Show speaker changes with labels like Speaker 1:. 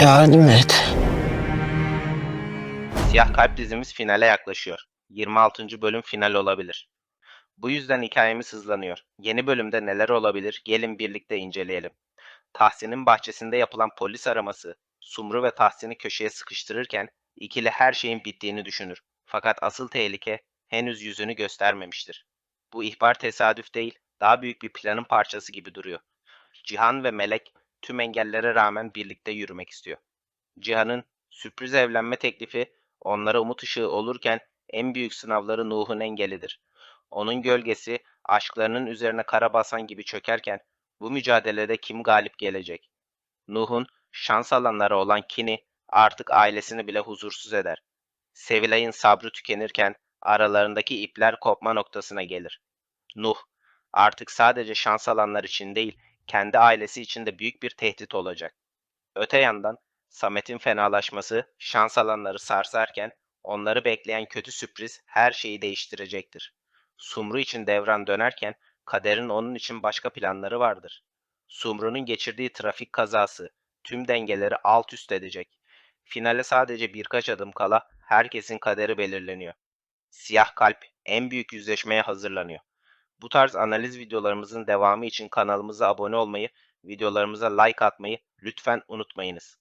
Speaker 1: yardım et.
Speaker 2: Siyah Kalp dizimiz finale yaklaşıyor. 26. bölüm final olabilir. Bu yüzden hikayemiz hızlanıyor. Yeni bölümde neler olabilir gelin birlikte inceleyelim. Tahsin'in bahçesinde yapılan polis araması, Sumru ve Tahsin'i köşeye sıkıştırırken ikili her şeyin bittiğini düşünür. Fakat asıl tehlike henüz yüzünü göstermemiştir. Bu ihbar tesadüf değil, daha büyük bir planın parçası gibi duruyor. Cihan ve Melek tüm engellere rağmen birlikte yürümek istiyor. Cihan'ın sürpriz evlenme teklifi onlara umut ışığı olurken en büyük sınavları Nuh'un engelidir. Onun gölgesi aşklarının üzerine kara basan gibi çökerken bu mücadelede kim galip gelecek? Nuh'un şans alanlara olan kini artık ailesini bile huzursuz eder. Sevilay'ın sabrı tükenirken aralarındaki ipler kopma noktasına gelir. Nuh artık sadece şans alanlar için değil, kendi ailesi için de büyük bir tehdit olacak. Öte yandan Samet'in fenalaşması şans alanları sarsarken onları bekleyen kötü sürpriz her şeyi değiştirecektir. Sumru için devran dönerken kaderin onun için başka planları vardır. Sumru'nun geçirdiği trafik kazası tüm dengeleri alt üst edecek. Finale sadece birkaç adım kala herkesin kaderi belirleniyor. Siyah Kalp en büyük yüzleşmeye hazırlanıyor. Bu tarz analiz videolarımızın devamı için kanalımıza abone olmayı, videolarımıza like atmayı lütfen unutmayınız.